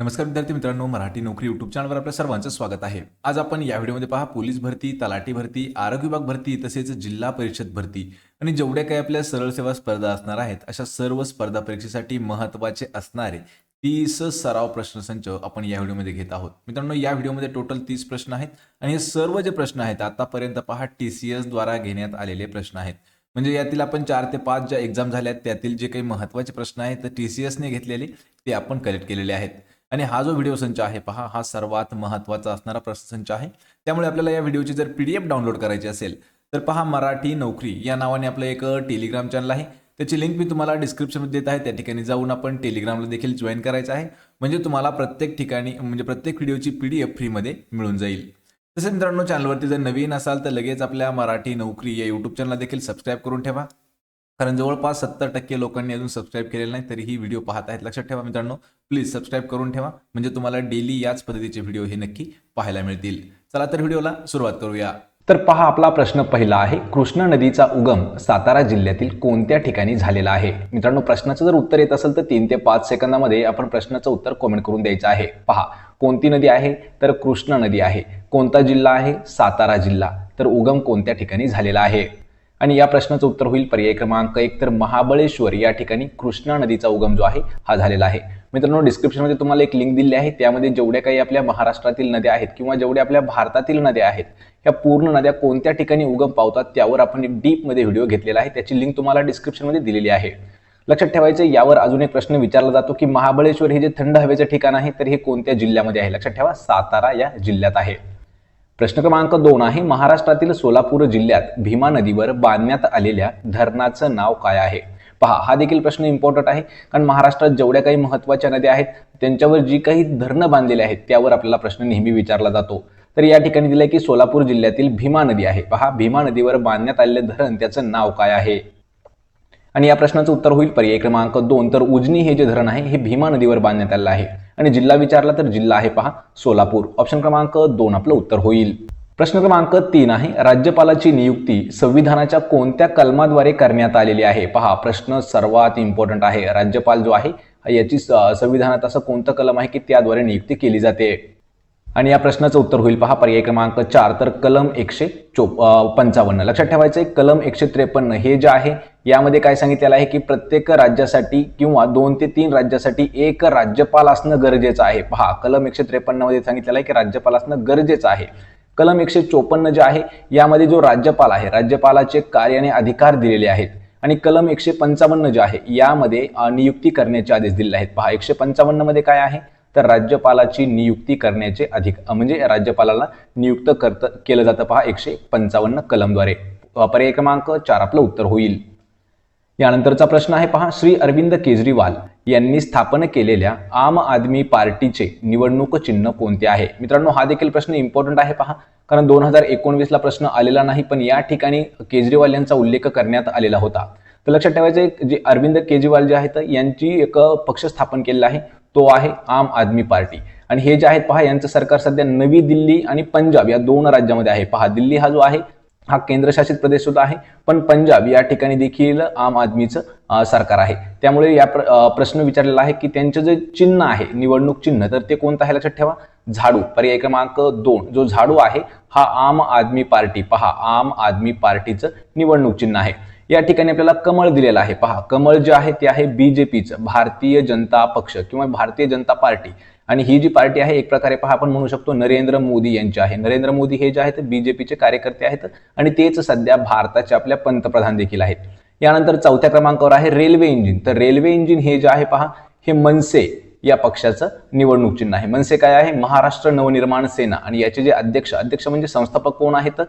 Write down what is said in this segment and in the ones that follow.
नमस्कार विद्यार्थी मित्रांनो मराठी नोकरी युट्यूब चॅनलवर आपल्या सर्वांचं स्वागत आहे. आज आपण या व्हिडिओमध्ये पहा पोलीस भरती तलाठी भरती आरोग्य विभाग भरती तसेच जिल्हा परिषद भरती. आणि जेवढ्या काही आपल्या सरळ सेवा स्पर्धा असणार आहेत अशा सर्व स्पर्धा परीक्षेसाठी महत्त्वाचे असणारे तीस सराव प्रश्नसंच आपण या व्हिडिओमध्ये घेत आहोत. मित्रांनो या व्हिडिओमध्ये टोटल तीस प्रश्न आहेत. आणि हे सर्व जे प्रश्न आहेत आतापर्यंत पहा टी सी एसद्वारा घेण्यात आलेले प्रश्न आहेत. म्हणजे यातील आपण चार ते पाच ज्या एक्झाम झाल्या आहेत त्यातील जे काही महत्त्वाचे प्रश्न आहेत तर टी सी एसने घेतलेले ते आपण कलेक्ट केलेले आहेत. आणि हा जो व्हिडिओ संच आहे पहा हा सर्वात महत्त्वाचा असणारा प्रश्नसंच आहे. त्यामुळे आपल्याला या व्हिडिओची जर पी डी एफ डाउनलोड करायची असेल तर पहा मराठी नोकरी या नावाने आपलं एक टेलिग्राम चॅनल आहे. त्याची लिंक मी तुम्हाला डिस्क्रिप्शनमध्ये देत आहे. त्या ठिकाणी जाऊन आपण टेलिग्रामला देखील जॉईन करायचं आहे. म्हणजे तुम्हाला प्रत्येक ठिकाणी म्हणजे प्रत्येक व्हिडिओची पी डी एफ फ्रीमध्ये मिळून जाईल. तसेच मित्रांनो चॅनलवरती जर नवीन असाल तर लगेच आपल्या मराठी नोकरी या यूट्यूब चॅनलला देखील सबस्क्राईब करून ठेवा. कारण जवळपास सत्तर टक्के लोकांनी अजून सबस्क्राईब केलेलं नाही तरी ही व्हिडिओ पाहत आहेत. लक्षात ठेवा मित्रांनो. प्लीज सबस्क्राईब करून ठेवा. म्हणजे तुम्हाला डेली याच पद्धतीचे व्हिडिओ हे नक्की पाहायला मिळतील. चला तर व्हिडिओला सुरुवात करूया. तर पहा आपला प्रश्न पहिला आहे कृष्णा नदीचा उगम सातारा जिल्ह्यातील कोणत्या ठिकाणी झालेला आहे? मित्रांनो प्रश्नाचं जर उत्तर येत असेल तर तीन ते पाच सेकंदामध्ये आपण प्रश्नाचं उत्तर कमेंट करून द्यायचं आहे. पहा कोणती नदी आहे? तर कृष्णा नदी आहे. कोणता जिल्हा आहे? सातारा जिल्हा. तर उगम कोणत्या ठिकाणी झालेला आहे? आणि या प्रश्नाचं उत्तर होईल पर्याय क्रमांक एक तर महाबळेश्वर. या ठिकाणी कृष्णा नदीचा उगम जो आहे हा झालेला आहे. मित्रांनो डिस्क्रिप्शनमध्ये तुम्हाला एक लिंक दिली आहे. त्यामध्ये जेवढ्या काही आपल्या महाराष्ट्रातील नद्या आहेत किंवा जेवढ्या आपल्या भारतातील नद्या आहेत ह्या पूर्ण नद्या कोणत्या ठिकाणी उगम पावतात त्यावर आपण एक डीपमध्ये व्हिडिओ घेतलेला आहे. त्याची लिंक तुम्हाला डिस्क्रिप्शनमध्ये दिलेली आहे. लक्षात ठेवायचं यावर अजून एक प्रश्न विचारला जातो की महाबळेश्वर हे जे थंड हवेचं ठिकाण आहे तर हे कोणत्या जिल्ह्यामध्ये आहे? लक्षात ठेवा सातारा या जिल्ह्यात आहे. प्रश्न क्रमांक दोन आहे महाराष्ट्रातील सोलापूर जिल्ह्यात भीमा नदीवर बांधण्यात आलेल्या धरणाचं नाव काय आहे? पहा हा देखील प्रश्न इम्पॉर्टंट आहे कारण महाराष्ट्रात जेवढ्या काही महत्त्वाच्या नद्या आहेत त्यांच्यावर जी काही धरणं बांधलेली आहेत त्यावर आपल्याला प्रश्न नेहमी विचारला जातो. तर या ठिकाणी दिलंय की सोलापूर जिल्ह्यातील भीमा नदी आहे. पहा भीमा नदीवर बांधण्यात आलेले धरण त्याचं नाव काय आहे? आणि या प्रश्नाचं उत्तर होईल पर्याय क्रमांक दोन. तर उजनी हे जे धरण आहे हे भीमा नदीवर बांधण्यात आलेलं आहे. आणि जिल्हा विचारला तर जिल्हा आहे पहा सोलापूर. ऑप्शन क्रमांक दोन आपलं उत्तर होईल. प्रश्न क्रमांक तीन आहे राज्यपालाची नियुक्ती संविधानाच्या कोणत्या कलमाद्वारे करण्यात आलेली आहे? पहा प्रश्न सर्वात इम्पॉर्टंट आहे. राज्यपाल जो आहे याची संविधानात असं कोणतं कलम आहे की त्याद्वारे नियुक्ती केली जाते? आणि या प्रश्नाचं उत्तर होईल पहा पर्याय क्रमांक चार. तर कलम एकशे चोप पंचावन्न. लक्षात ठेवायचं आहे कलम एकशे त्रेपन्न हे जे आहे यामध्ये काय सांगितलेलं आहे की प्रत्येक राज्यासाठी किंवा दोन ते तीन राज्यासाठी एक राज्यपाल असणं गरजेचं आहे. पहा कलम एकशे त्रेपन्नमध्ये सांगितलेलं आहे की राज्यपाल असणं गरजेचं आहे. कलम एकशे चोपन्न जे आहे यामध्ये जो राज्यपाल आहे राज्यपालाचे कार्य आणि अधिकार दिलेले आहेत. आणि कलम एकशे पंचावन्न जे आहे यामध्ये नियुक्ती करण्याचे आदेश दिलेले आहेत. पहा एकशे पंचावन्नमध्ये काय आहे? तर राज्यपालाची नियुक्ती करण्याचे अधिक म्हणजे राज्यपालाला नियुक्त करत केलं जातं. पहा एकशे पंचावन्न कलमद्वारे. पर्याय क्रमांक चार आपलं उत्तर होईल. यानंतरचा प्रश्न आहे पहा श्री अरविंद केजरीवाल यांनी स्थापन केलेल्या आम आदमी पार्टीचे निवडणूक चिन्ह कोणते आहे? मित्रांनो हा देखील प्रश्न इम्पॉर्टंट आहे पहा. कारण दोन हजार एकोणवीसला प्रश्न आलेला नाही पण या ठिकाणी केजरीवाल यांचा उल्लेख करण्यात आलेला होता. तर लक्षात ठेवायचं आहे, जे अरविंद केजरीवाल जे आहेत यांची एक पक्ष स्थापन केलेला आहे. तो आहे आम आदमी पार्टी. आणि हे जे आहेत पहा यांचं सरकार सध्या नवी दिल्ली आणि पंजाब या दोन राज्यामध्ये आहे. पहा दिल्ली हा जो आहे हा केंद्रशासित प्रदेश सुद्धा आहे पण पंजाब या ठिकाणी देखील आम आदमीचं सरकार आहे. त्यामुळे या प्र- प्रश्न विचारलेला आहे की त्यांचं जे चिन्ह आहे निवडणूक चिन्ह तर ते कोणतं आहे लक्षात ठेवा? झाडू. पर्याय क्रमांक दोन. जो झाडू आहे हा आम आदमी पार्टी पहा आम आदमी पार्टीचं निवडणूक चिन्ह आहे. या ठिकाणी आपल्याला कमळ दिलेलं आहे. पहा कमळ जे आहे ते आहे बीजेपीचं भारतीय जनता पक्ष किंवा भारतीय जनता पार्टी. आणि ही जी पार्टी आहे एक प्रकारे पहा आपण म्हणू शकतो नरेंद्र मोदी यांची आहे. नरेंद्र मोदी हे जे आहेत बीजेपीचे कार्यकर्ते आहेत आणि तेच सध्या भारताचे आपल्या पंतप्रधान देखील आहेत. यानंतर चौथ्या क्रमांकावर आहे रेल्वे इंजिन. तर रेल्वे इंजिन हे जे आहे पहा हे मनसे या पक्षाचं निवडणूक चिन्ह आहे. मनसे काय आहे? महाराष्ट्र नवनिर्माण सेना. आणि याचे जे अध्यक्ष अध्यक्ष म्हणजे संस्थापक कोण आहेत?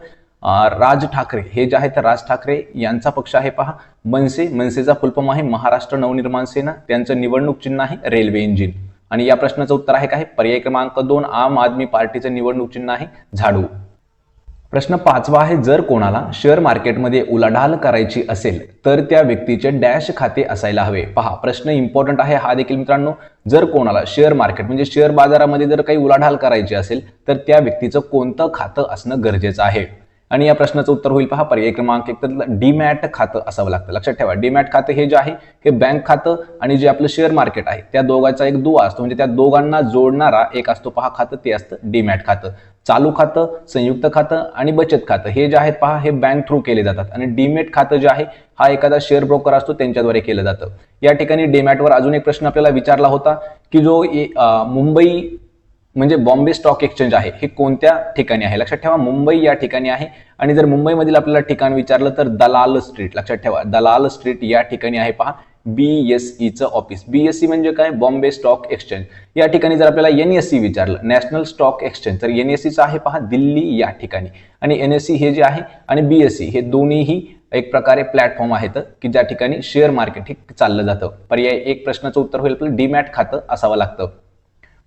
राज ठाकरे हे जे आहेत राज ठाकरे यांचा पक्ष आहे पहा. मनसे मनसेचा फुलफॉर्म आहे महाराष्ट्र नवनिर्माण सेना. त्यांचं निवडणूक चिन्ह आहे रेल्वे इंजिन. आणि या प्रश्नाचं उत्तर आहे काय? पर्याय क्रमांक दोन आम आदमी पार्टीचं निवडणूक चिन्ह आहे झाडू. प्रश्न पाचवा आहे जर कोणाला शेअर मार्केटमध्ये उलाढाल करायची असेल तर त्या व्यक्तीचे डॅश खाते असायला हवे. पहा प्रश्न इम्पॉर्टंट आहे हा देखील मित्रांनो. जर कोणाला शेअर मार्केट म्हणजे शेअर बाजारामध्ये जर काही उलाढाल करायची असेल तर त्या व्यक्तीचं कोणतं खातं असणं गरजेचं आहे? आणि या प्रश्नाचं उत्तर होईल पहा पर्याय क्रमांक एक तर डीमॅट खातं असावं लागतं. लक्षात ठेवा डीमॅट खातं हे जे आहे हे बँक खातं आणि जे आपलं शेअर मार्केट आहे त्या दोघांचा एक दुवा असतो. म्हणजे त्या दोघांना जोडणारा एक असतो पहा खातं ते असतं डीमॅट खातं. चालू खातं संयुक्त खातं आणि बचत खातं हे जे आहेत पहा हे बँक थ्रू केले जातात. आणि डीमेट खातं जे आहे हा एखादा शेअर ब्रोकर असतो त्यांच्याद्वारे केलं जातं. या ठिकाणी डीमॅटवर अजून एक प्रश्न आपल्याला विचारला होता की जो मुंबई म्हणजे बॉम्बे स्टॉक एक्सचेंज आहे हे कोणत्या ठिकाणी आहे? लक्षात ठेवा मुंबई या ठिकाणी आहे. आणि जर मुंबईमधील आपल्याला ठिकाण विचारलं तर दलाल स्ट्रीट लक्षात ठेवा. दलाल स्ट्रीट या ठिकाणी आहे पहा बीएसईचं ऑफिस बीएसई म्हणजे काय? Bombay stock exchange. या ठिकाणी जर आपल्याला एनएससी विचारलं नॅशनल स्टॉक एक्सचेंज तर एनएससीचं आहे पहा दिल्ली या ठिकाणी. आणि एनएससी हे जे आहे आणि बीएससी हे दोन्हीही एक प्रकारे प्लॅटफॉर्म आहेत की ज्या ठिकाणी शेअर मार्केट हे चाललं जातं. पर्याय एक प्रश्नाचं उत्तर होईल आपलं डीमॅट खातं असावं लागतं.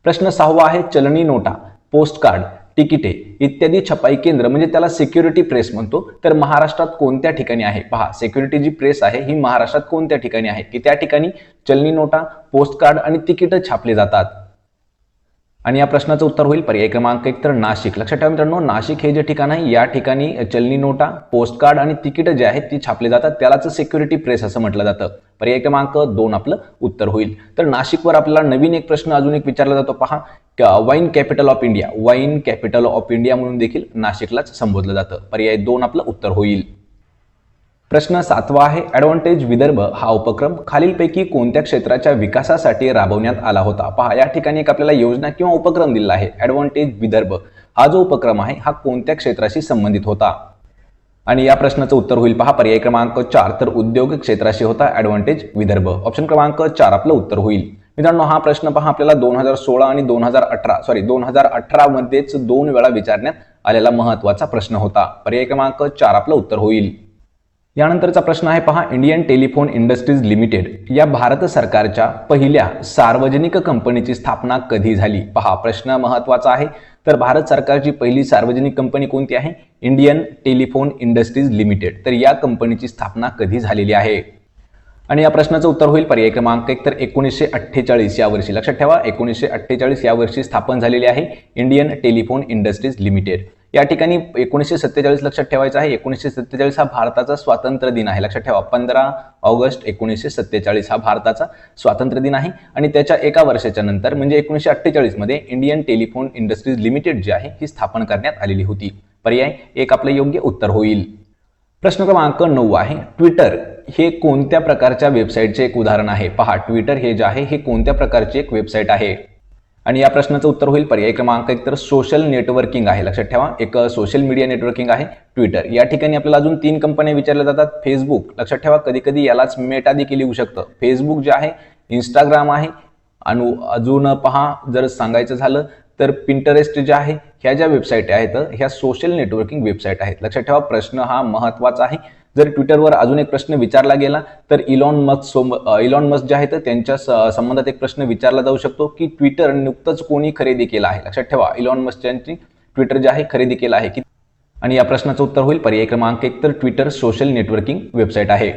प्रश्न सहावा आहे चलनी नोटा पोस्ट कार्ड तिकिटे इत्यादी छपाई केंद्र. म्हणजे त्याला सिक्युरिटी प्रेस म्हणतो. तर महाराष्ट्रात कोणत्या ठिकाणी आहे? पहा सिक्युरिटी जी प्रेस आहे ही महाराष्ट्रात कोणत्या ठिकाणी आहे? की त्या ठिकाणी चलनी नोटा पोस्ट कार्ड आणि तिकीट छापले जातात. आणि या प्रश्नाचं उत्तर होईल पर्याय क्रमांक एक तर नाशिक. लक्षात ठेवा मित्रांनो नाशिक हे जे ठिकाण आहे या ठिकाणी चलनी नोटा पोस्ट कार्ड आणि तिकीट जे आहेत ती छापले जातात. त्यालाच सिक्युरिटी प्रेस असं म्हटलं जातं. पर्याय क्रमांक दोन आपलं उत्तर होईल. तर नाशिकवर आपल्याला नवीन एक प्रश्न अजून एक विचारला जातो. पहा wine capital of India wine capital of India म्हणून देखील नाशिकलाच संबोधलं जातं. पर्याय दोन आपलं उत्तर होईल. प्रश्न सातवा आहे ॲडव्हान्टेज विदर्भ हा उपक्रम खालीलपैकी कोणत्या क्षेत्राच्या विकासासाठी राबवण्यात आला होता? पहा या ठिकाणी एक आपल्याला योजना किंवा उपक्रम दिला आहे ॲडव्हान्टेज विदर्भ. हा जो उपक्रम आहे हा कोणत्या क्षेत्राशी संबंधित होता? आणि या प्रश्नाचं उत्तर होईल पहा पर्याय क्रमांक चार तर उद्योग क्षेत्राशी होता ॲडव्हान्टेज विदर्भ. ऑप्शन क्रमांक चार आपलं उत्तर होईल. मित्रांनो हा प्रश्न पहा आपल्याला दोन हजार सोळा आणि दोन हजार अठरा सॉरी दोन हजार अठरा मध्येच दोन वेळा विचारण्यात आलेला महत्त्वाचा प्रश्न होता. पर्याय क्रमांक चार आपलं उत्तर होईल. यानंतरचा प्रश्न आहे पहा इंडियन टेलिफोन इंडस्ट्रीज लिमिटेड या भारत सरकारच्या पहिल्या सार्वजनिक कंपनीची स्थापना कधी झाली? पहा प्रश्न महत्त्वाचा आहे. तर भारत सरकारची पहिली सार्वजनिक कंपनी कोणती आहे? इंडियन टेलिफोन इंडस्ट्रीज लिमिटेड तर या कंपनीची स्थापना कधी झालेली आहे? आणि या प्रश्नाचं उत्तर होईल पर्याय क्रमांक एक. तर एकोणीसशे अठ्ठेचाळीस या वर्षी. लक्षात ठेवा एकोणीसशे अठ्ठेचाळीस या वर्षी स्थापन झालेली आहे इंडियन टेलिफोन इंडस्ट्रीज लिमिटेड या ठिकाणी एकोणीसशे सत्तेचाळीस लक्षात ठेवायचं आहे. एकोणीसशे सत्तेचाळीस हा भारताचा स्वातंत्र्य दिन आहे. लक्षात ठेवा पंधरा ऑगस्ट एकोणीसशे सत्तेचाळीस हा भारताचा स्वातंत्र्य दिन आहे. आणि त्याच्या एका वर्षाच्या नंतर म्हणजे एकोणीसशे अठ्ठेचाळीसमध्ये इंडियन टेलिफोन इंडस्ट्रीज लिमिटेड जी आहे ही स्थापन करण्यात आलेली होती. पर्याय एक आपलं योग्य उत्तर होईल. प्रश्न क्रमांक नऊ आहे. ट्विटर हे कोणत्या प्रकारच्या वेबसाईटचे एक उदाहरण आहे? पहा ट्विटर हे जे आहे हे कोणत्या प्रकारची एक वेबसाईट आहे? आणि या प्रश्नाचं उत्तर होईल पर्याय क्रमांक एक तर सोशल नेटवर्किंग आहे. लक्षात ठेवा. एक सोशल मीडिया नेटवर्किंग आहे ट्विटर या ठिकाणी आपल्याला अजून तीन कंपन्या विचारल्या जातात. फेसबुक लक्षात ठेवा कधी कधी यालाच मेटा देखील येऊ शकतं. फेसबुक जे आहे इंस्टाग्राम आहे. आणि अजून पहा जर सांगायचं झालं तर पिंटरेस्ट जे आहे ह्या ज्या वेबसाईट आहेत ह्या सोशल नेटवर्किंग वेबसाईट आहेत. लक्षात ठेवा प्रश्न हा महत्त्वाचा आहे. जर ट्विटरवर अजून एक प्रश्न विचारला गेला तर इलॉन मस्क सोम इलॉन मस्क जे आहे तर त्यांच्या संबंधात एक प्रश्न विचारला जाऊ शकतो की ट्विटर नुकतंच कोणी खरेदी केलं आहे? लक्षात ठेवा इलॉन मस्क यांची ट्विटर जे आहे खरेदी केलं आहे. की आणि या प्रश्नाचं उत्तर होईल पर्याय क्रमांक एक तर ट्विटर सोशल नेटवर्किंग वेबसाईट आहे.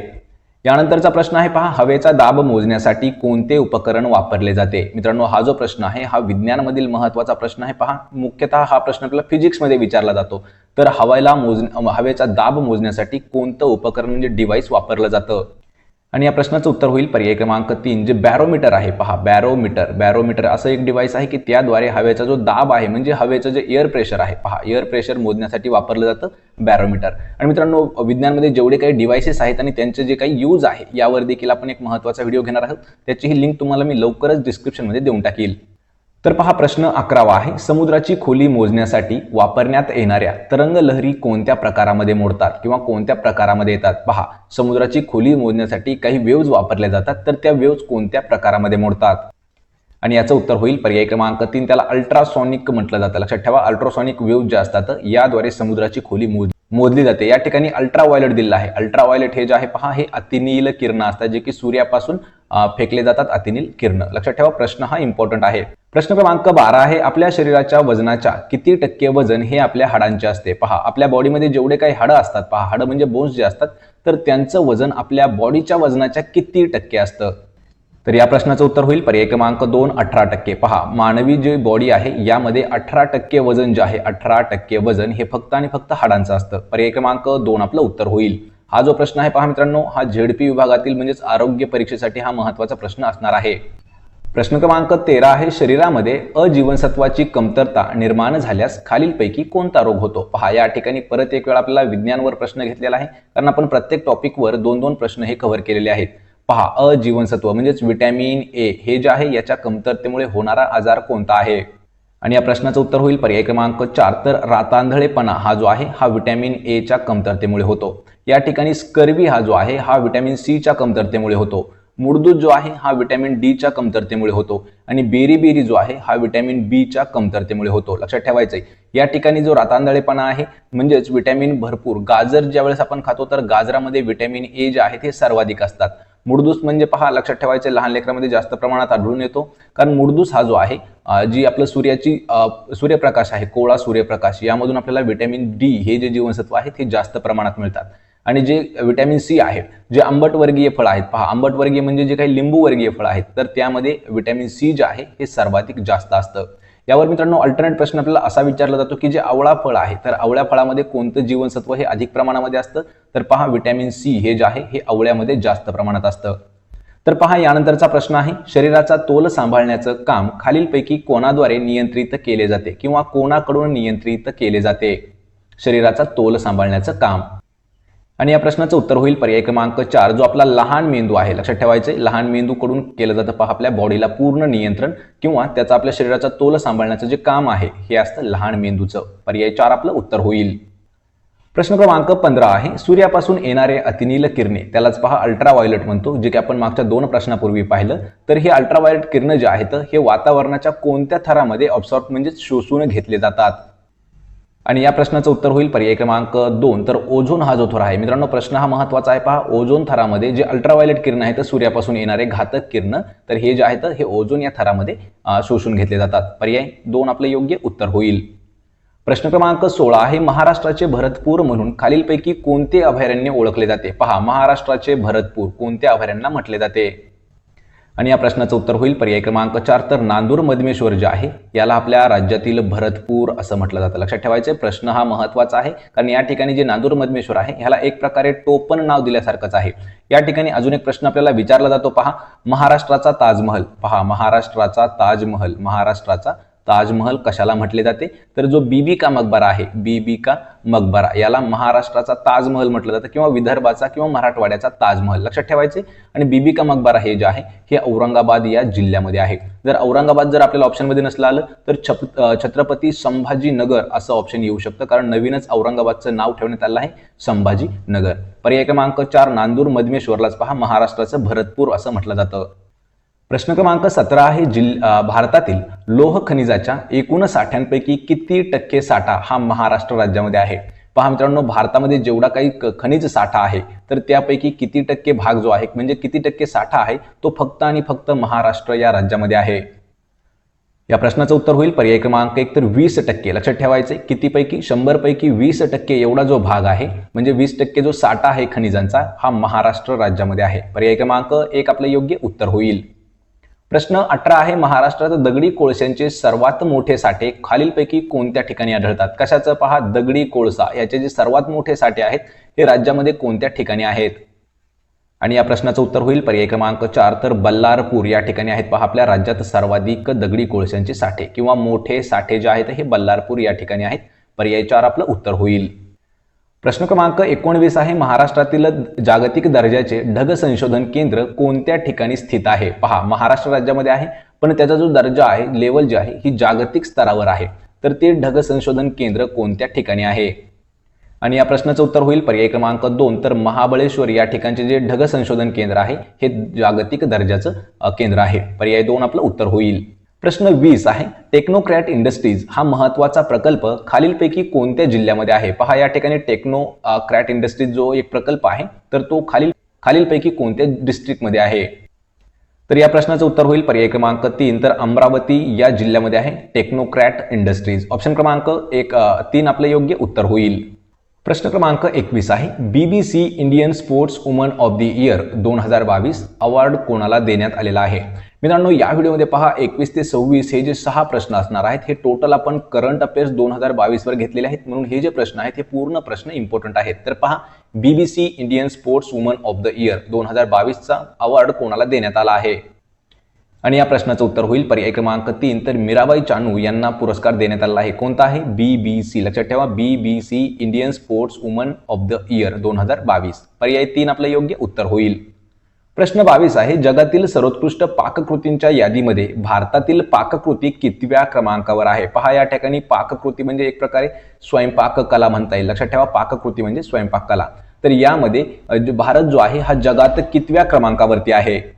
यानंतरचा प्रश्न आहे पहा हवेचा दाब मोजण्यासाठी कोणते उपकरण वापरले जाते? मित्रांनो हा जो प्रश्न आहे हा विज्ञानमधील महत्त्वाचा प्रश्न आहे पहा. मुख्यतः हा प्रश्न आपल्याला फिजिक्समध्ये विचारला जातो. तर हवेला मोज हवेचा दाब मोजण्यासाठी कोणतं उपकरण म्हणजे डिव्हाइस वापरलं जातं? आणि या प्रश्नाचं उत्तर होईल पर्याय क्रमांक तीन जे बॅरोमीटर आहे. पहा बॅरोमीटर बॅरोमीटर असं एक डिव्हाइस आहे की त्याद्वारे हवेचा जो दाब आहे म्हणजे हवेचं जे एअर प्रेशर आहे. पहा एअर प्रेशर मोजण्यासाठी वापरलं जातं बॅरोमीटर आणि मित्रांनो विज्ञानमध्ये जेवढे काही डिव्हाइसेस आहेत आणि त्यांचे जे काही यूज आहे यावर देखील आपण एक महत्त्वाचा व्हिडिओ घेणार आहोत. त्याची ही लिंक तुम्हाला मी लवकरच डिस्क्रिप्शनमध्ये देऊन टाकील. तर पहा प्रश्न अकरावा आहे. समुद्राची खोली मोजण्यासाठी वापरण्यात येणाऱ्या तरंग लहरी कोणत्या प्रकारामध्ये मोडतात किंवा कोणत्या प्रकारामध्ये येतात? पहा समुद्राची खोली मोजण्यासाठी काही वेव्ज वापरल्या जातात तर त्या वेव्ज कोणत्या प्रकारामध्ये मोडतात? आणि याचं उत्तर होईल पर्याय क्रमांक तीन. त्याला अल्ट्रासॉनिक म्हटलं जातं. लक्षात ठेवा अल्ट्रासॉनिक वेव्ह जे असतात याद्वारे समुद्राची खोली मोज मोजली जाते. या ठिकाणी अल्ट्राव्हायोलेट दिलं आहे. अल्ट्राव्हायोलेट हे जे आहे पहा हे अतिनील किरण असतात जे की सूर्यापासून फेकले जातात अतिनील किरण. लक्षात ठेवा प्रश्न हा इम्पॉर्टंट आहे. प्रश्न क्रमांक बारा आहे आपल्या शरीराच्या वजनाच्या किती टक्के वजन हे आपल्या हाडांचे असते? पहा आपल्या बॉडीमध्ये जेवढे काही हाडं असतात पहा हाडं म्हणजे बोन्स जे असतात तर त्यांचं वजन आपल्या बॉडीच्या वजनाच्या किती टक्के असतं? तर या प्रश्नाचं उत्तर होईल. पर्याय क्रमांक दोन अठरा टक्के. पहा मानवी जे बॉडी आहे यामध्ये अठरा टक्के वजन जे आहे अठरा टक्के वजन हे फक्त आणि फक्त हाडांचं असतं. पर्याय क्रमांक दोन आपलं उत्तर होईल. हा जो प्रश्न आहे पहा मित्रांनो हा झेडपी विभागातील म्हणजेच आरोग्य परीक्षेसाठी हा महत्त्वाचा प्रश्न असणार आहे. प्रश्न क्रमांक तेरा आहे शरीरामध्ये अजीवनसत्वाची कमतरता निर्माण झाल्यास खालीलपैकी कोणता रोग होतो? पहा या ठिकाणी परत एक वेळा आपल्याला विज्ञानवर प्रश्न घेतलेला आहे. कारण आपण प्रत्येक टॉपिकवर दोन दोन प्रश्न हे कव्हर केलेले आहेत. पहा अ जीवनसत्व म्हणजेच विटॅमिन ए हे जे आहे याच्या कमतरतेमुळे होणारा आजार कोणता आहे? आणि या प्रश्नाचं उत्तर होईल पर्याय क्रमांक चार. तर रातांधळेपणा हा जो आहे हा व्हिटॅमिन एच्या कमतरतेमुळे होतो. या ठिकाणी स्कर्वी हा जो आहे हा व्हिटॅमिन सीच्या कमतरतेमुळे होतो. मुडदूत जो आहे हा व्हिटॅमिन डीच्या कमतरतेमुळे होतो. आणि बेरी जो आहे हा व्हिटॅमिन बीच्या कमतरतेमुळे होतो. लक्षात ठेवायचंय. या ठिकाणी जो रातांधळेपणा आहे म्हणजेच विटॅमिन भरपूर. गाजर ज्यावेळेस आपण खातो तर गाजरामध्ये व्हिटॅमिन ए जे आहे ते सर्वाधिक असतात. मुडदूस म्हणजे पहा लक्षात ठेवायचे लहान लेकरामध्ये जास्त प्रमाणात आढळून येतो. कारण मुडदूस हा जो आहे जी आपलं सूर्याची सूर्यप्रकाश आहे कोळा सूर्यप्रकाश यामधून आपल्याला विटॅमिन डी हे जे जीवनसत्व आहे ते जास्त प्रमाणात मिळतात. आणि जे विटॅमिन सी आहे जे आंबटवर्गीय फळ आहेत पहा आंबटवर्गीय म्हणजे जे काही लिंबूवर्गीय फळ आहेत तर त्यामध्ये व्हिटॅमिन सी जे आहे हे सर्वाधिक जास्त असतं. यावर मित्रांनो अल्टरनेट प्रश्न आपल्याला असा विचारला जातो की जे आवळा फळ आहे तर आवळ्या फळामध्ये कोणतं जीवनसत्व हे अधिक प्रमाणामध्ये असतं? तर पहा विटॅमिन सी हे जे आहे हे आवळ्यामध्ये जास्त प्रमाणात असतं. तर पहा यानंतरचा प्रश्न आहे शरीराचा तोल सांभाळण्याचं काम खालीलपैकी कोणाद्वारे नियंत्रित केले जाते किंवा कोणाकडून नियंत्रित केले जाते? शरीराचा तोल सांभाळण्याचं काम. आणि या प्रश्नाचं उत्तर होईल पर्याय क्रमांक चार जो आपला लहान मेंदू आहे. लक्षात ठेवायचे लहान मेंदूकडून केलं जातं पहा आपल्या बॉडीला पूर्ण नियंत्रण किंवा त्याचा आपल्या शरीराचा तोल सांभाळण्याचं जे काम आहे हे असतं लहान मेंदूचं. पर्याय चार आपलं उत्तर होईल. प्रश्न क्रमांक पंधरा आहे सूर्यापासून येणारे अतिनील किरणे त्यालाच पहा अल्ट्राव्हायोलेट म्हणतो जे की आपण मागच्या दोन प्रश्नापूर्वी पाहिलं. तर हे अल्ट्राव्हायोलेट किरण जे आहेत हे वातावरणाच्या कोणत्या थरामध्ये ऑब्सॉर्ब म्हणजेच शोषून घेतले जातात? आणि या प्रश्नाचं उत्तर होईल पर्याय क्रमांक दोन. तर ओझोन हा जो थर आहे मित्रांनो प्रश्न हा महत्त्वाचा आहे. पहा ओझोन थरामध्ये जे अल्ट्राव्हायोलेट किरण आहेत सूर्यापासून येणारे घातक किरण. तर हे जे आहेत हे ओझोन या थरामध्ये शोषून घेतले जातात. पर्याय दोन आपलं योग्य उत्तर होईल. प्रश्न क्रमांक सोळा आहे महाराष्ट्राचे भरतपूर म्हणून खालीलपैकी कोणते अभयारण्य ओळखले जाते? पहा महाराष्ट्राचे भरतपूर कोणत्या अभयारण्यांना म्हटले जाते? आणि या प्रश्नाचं उत्तर होईल. पर्याय क्रमांक चार तर नांदूर मधमेश्वर जे आहे याला आपल्या राज्यातील भरतपूर असं म्हटलं जातं. लक्षात ठेवायचं प्रश्न हा महत्त्वाचा आहे. कारण या ठिकाणी जे नांदूर मधमेश्वर आहे ह्याला एक प्रकारे टोपण नाव दिल्यासारखंच आहे. या ठिकाणी अजून एक प्रश्न आपल्याला विचारला जातो. पहा महाराष्ट्राचा ताजमहल. पहा महाराष्ट्राचा ताजमहल. महाराष्ट्राचा ताजमहल कशाला म्हटले जाते? तर जो बीबी का मकबरा आहे बीबी का मकबरा याला महाराष्ट्राचा ताजमहल म्हटलं जातं किंवा विदर्भाचा किंवा मराठवाड्याचा ताजमहल. लक्षात ठेवायचे? आणि बीबी का मकबरा हे जे आहे हे औरंगाबाद या जिल्ह्यामध्ये आहे. जर औरंगाबाद जर आपल्याला ऑप्शनमध्ये नसलं आलं तर छप छत्रपती संभाजी नगर असं ऑप्शन येऊ शकतं. कारण नवीनच औरंगाबादचं नाव ठेवण्यात आलं आहे संभाजी नगर पर्याय क्रमांक चार नांदूर मधमेश्वरलाच पहा. महाराष्ट्राचं भरतपूर असं म्हटलं जातं. प्रश्न क्रमांक सतरा आहे जिल भारतातील लोह खनिजाच्या एकूण साठ्यांपैकी किती टक्के साठा हा महाराष्ट्र राज्यामध्ये आहे? पहा मित्रांनो भारतामध्ये जेवढा काही क- खनिज साठा आहे तर त्यापैकी किती टक्के भाग जो आहे म्हणजे किती टक्के साठा आहे तो फक्त आणि फक्त महाराष्ट्र या राज्यामध्ये आहे. या प्रश्नाचं उत्तर होईल. पर्याय क्रमांक एक तर वीस टक्के. लक्षात ठेवायचे कितीपैकी? शंभर पैकी वीस टक्के एवढा जो भाग आहे म्हणजे वीस टक्के जो साठा आहे खनिजांचा हा महाराष्ट्र राज्यामध्ये आहे. पर्याय क्रमांक एक आपलं योग्य उत्तर होईल. प्रश्न अठरा आहे महाराष्ट्रात दगडी कोळशांचे सर्वात मोठे साठे खालीलपैकी कोणत्या ठिकाणी आढळतात? कशाचं पहा? दगडी कोळसा याचे जे सर्वात मोठे साठे आहेत हे राज्यामध्ये कोणत्या ठिकाणी आहेत? आणि या प्रश्नाचं उत्तर होईल. पर्याय क्रमांक चार तर बल्लारपूर या ठिकाणी आहेत पहा आपल्या राज्यात सर्वाधिक दगडी कोळशांचे साठे किंवा मोठे साठे जे आहेत हे बल्लारपूर या ठिकाणी आहेत. पर्याय चार आपलं उत्तर होईल. प्रश्न क्रमांक एकोणवीस आहे. महाराष्ट्रातील जागतिक दर्जाचे ढग संशोधन केंद्र कोणत्या ठिकाणी स्थित आहे? पहा महाराष्ट्र राज्यामध्ये आहे पण त्याचा जो दर्जा आहे लेवल जे आहे ही जागतिक स्तरावर आहे. तर ते ढग संशोधन केंद्र कोणत्या ठिकाणी आहे? आणि या प्रश्नाचं उत्तर होईल पर्याय क्रमांक दोन. तर महाबळेश्वर या ठिकाणचे जे ढग संशोधन केंद्र आहे हे जागतिक दर्जाचं केंद्र आहे. पर्याय दोन आपलं उत्तर होईल. प्रश्न वीस आहे. टेक्नोक्रॅट इंडस्ट्रीज हा महत्त्वाचा प्रकल्प खालीलपैकी कोणत्या जिल्ह्यामध्ये आहे? पहा या ठिकाणी टेक्नो क्रॅट इंडस्ट्रीज जो एक प्रकल्प आहे तर तो खालील खालीलपैकी कोणत्या डिस्ट्रिक्टमध्ये आहे? तर या प्रश्नाचं उत्तर होईल. पर्याय क्रमांक तीन तर अमरावती या जिल्ह्यामध्ये आहे. टेक्नोक्रॅट इंडस्ट्रीज ऑप्शन क्रमांक एक तीन आपलं योग्य उत्तर होईल. प्रश्न क्रमांक एकवीस आहे. BBC Indian sports woman of the year दोन हजार बावीस अवॉर्ड कोणाला देण्यात आलेला आहे? मित्रांनो या व्हिडिओमध्ये पहा एकवीस ते सव्वीस हे जे सहा प्रश्न असणार आहेत हे टोटल आपण करंट अफेअर्स दोन हजार बावीसवर घेतलेले आहेत. म्हणून हे जे प्रश्न आहेत हे पूर्ण प्रश्न इम्पॉर्टंट आहेत. तर पहा BBC Indian sports woman of the year दोन हजार बावीसचा अवॉर्ड कोणाला देण्यात आला आहे? आणि या प्रश्नाचं उत्तर होईल. पर्याय क्रमांक तीन. तर मीराबाई चानू यांना पुरस्कार देण्यात आला आहे. कोणता आहे? बी बी सी लक्षात ठेवा. B B C Indian sports woman of the year दोन हजार बावीस. पर्याय तीन आपलं योग्य उत्तर होईल. प्रश्न बावीस आहे. जगातील सर्वोत्कृष्ट पाककृतींच्या यादीमध्ये भारतातील पाककृती कितव्या क्रमांकावर आहे? पहा या ठिकाणी पाककृती म्हणजे एक प्रकारे स्वयंपाक कला म्हणता येईल. लक्षात ठेवा पाककृती म्हणजे स्वयंपाक कला. तर यामध्ये भारत जो आहे हा जगात कितव्या क्रमांकावरती आहे?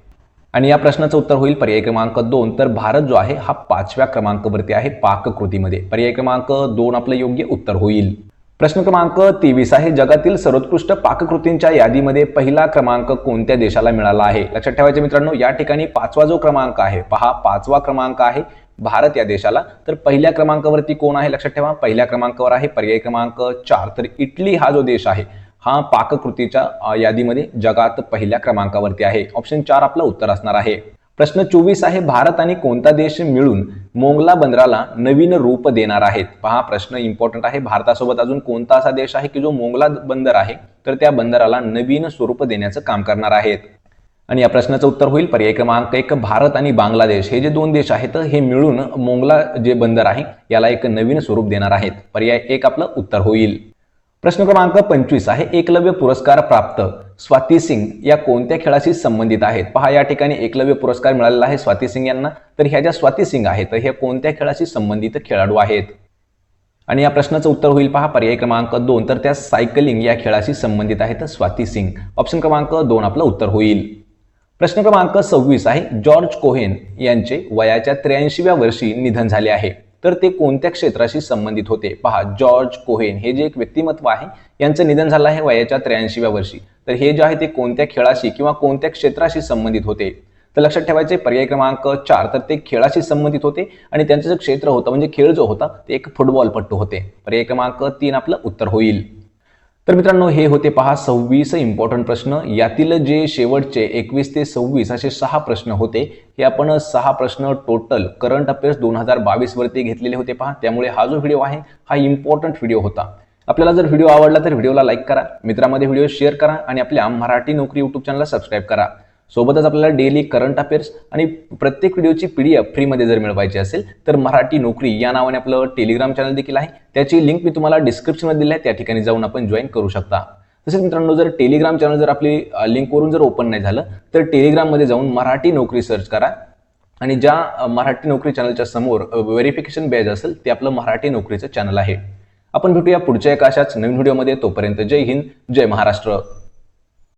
आणि या प्रश्नाचं उत्तर होईल पर्याय क्रमांक दोन. तर भारत जो आहे हा पाचव्या क्रमांकावरती आहे पाककृतीमध्ये. पर्याय क्रमांक दोन आपलं योग्य उत्तर होईल. प्रश्न क्रमांक तेवीस आहे. जगातील सर्वोत्कृष्ट पाककृतींच्या यादीमध्ये पहिला क्रमांक कोणत्या देशाला मिळाला आहे? लक्षात ठेवायचे मित्रांनो या ठिकाणी पाचवा जो क्रमांक आहे पहा पाचवा क्रमांक आहे भारत या देशाला. तर पहिल्या क्रमांकावरती कोण आहे? लक्षात ठेवा पहिल्या क्रमांकावर आहे पर्याय क्रमांक चार. तर इटली हा जो देश आहे हा पाककृतीच्या यादीमध्ये जगात पहिल्या क्रमांकावरती आहे. ऑप्शन चार आपलं उत्तर असणार आहे. प्रश्न चोवीस आहे भारत आणि कोणता देश मिळून मोंगला बंदराला नवीन रूप देणार आहेत? पहा प्रश्न इम्पॉर्टंट आहे. भारतासोबत अजून कोणता असा देश आहे की जो मोंगला बंदर आहे? तर त्या बंदराला नवीन स्वरूप देण्याचं काम करणार आहेत. आणि या प्रश्नाचं उत्तर होईल. पर्याय क्रमांक एक भारत आणि बांगलादेश. हे जे दोन देश आहेत हे मिळून मोंगला जे बंदर आहे याला एक नवीन स्वरूप देणार आहेत. पर्याय एक आपलं उत्तर होईल. प्रश्न क्रमांक पंचवीस आहे. एकलव्य पुरस्कार प्राप्त. स्वाती सिंग या कोणत्या खेळाशी संबंधित आहेत? पहा या ठिकाणी एकलव्य पुरस्कार मिळालेला आहे स्वाती सिंग यांना. तर ह्या ज्या स्वाती सिंग आहेत तर ह्या कोणत्या खेळाशी संबंधित खेळाडू आहेत? आणि या प्रश्नाचं उत्तर होईल पहा पर्याय क्रमांक दोन. तर त्या सायकलिंग या खेळाशी संबंधित आहेत स्वाती सिंग. ऑप्शन क्रमांक दोन आपलं उत्तर होईल. प्रश्न क्रमांक सव्वीस आहे. जॉर्ज कोहेन यांचे वयाच्या त्र्याऐंशीव्या वर्षी निधन झाले आहे. तर ते कोणत्या क्षेत्राशी संबंधित होते? पहा जॉर्ज कोहेन हे जे एक व्यक्तिमत्व आहे यांचं निधन झालं आहे वयाच्या त्र्याऐंशीव्या वर्षी. तर हे जे आहे ते कोणत्या खेळाशी किंवा कोणत्या क्षेत्राशी संबंधित होते? तर लक्षात ठेवायचे पर्याय क्रमांक चार तर ते खेळाशी संबंधित होते आणि त्यांचं जे क्षेत्र होतं म्हणजे खेळ जो होता ते एक फुटबॉलपट्टू होते. पर्याय क्रमांक तीन आपलं उत्तर होईल. तर मित्रांनो हे होते पहा सव्वीस इम्पॉर्टंट प्रश्न. यातील जे शेवटचे एकवीस ते सव्वीस असे सहा प्रश्न होते. हे आपण सहा प्रश्न टोटल करंट अफेअर्स दोन हजार बावीस वरती घेतलेले होते पहा. त्यामुळे हा जो व्हिडिओ आहे हा इम्पॉर्टंट व्हिडिओ होता. आपल्याला जर व्हिडिओ आवडला तर व्हिडिओला लाईक करा. मित्रामध्ये व्हिडिओ शेअर करा आणि आपल्या मराठी नोकरी युट्यूब चॅनलला सबस्क्राईब करा. सोबतच आपल्याला डेली करंट अफेअर्स आणि प्रत्येक व्हिडिओची पी डी एफ फ्रीमध्ये जर मिळवायची असेल तर मराठी नोकरी या नावाने आपलं टेलिग्राम चॅनल देखील आहे. त्याची लिंक मी तुम्हाला डिस्क्रिप्शनमध्ये दिली आहे. त्या ठिकाणी जाऊन आपण जॉईन करू शकता. तसेच मित्रांनो जर टेलिग्राम चॅनल जर आपली लिंकवरून जर ओपन नाही झालं तर टेलिग्राममध्ये जाऊन मराठी नोकरी सर्च करा. आणि ज्या मराठी नोकरी चॅनलच्या समोर व्हेरिफिकेशन बॅज असेल ते आपलं मराठी नोकरीचं चॅनल आहे. आपण भेटूया पुढच्या एका अशाच नवीन व्हिडिओमध्ये तोपर्यंत जय हिंद जय महाराष्ट्र.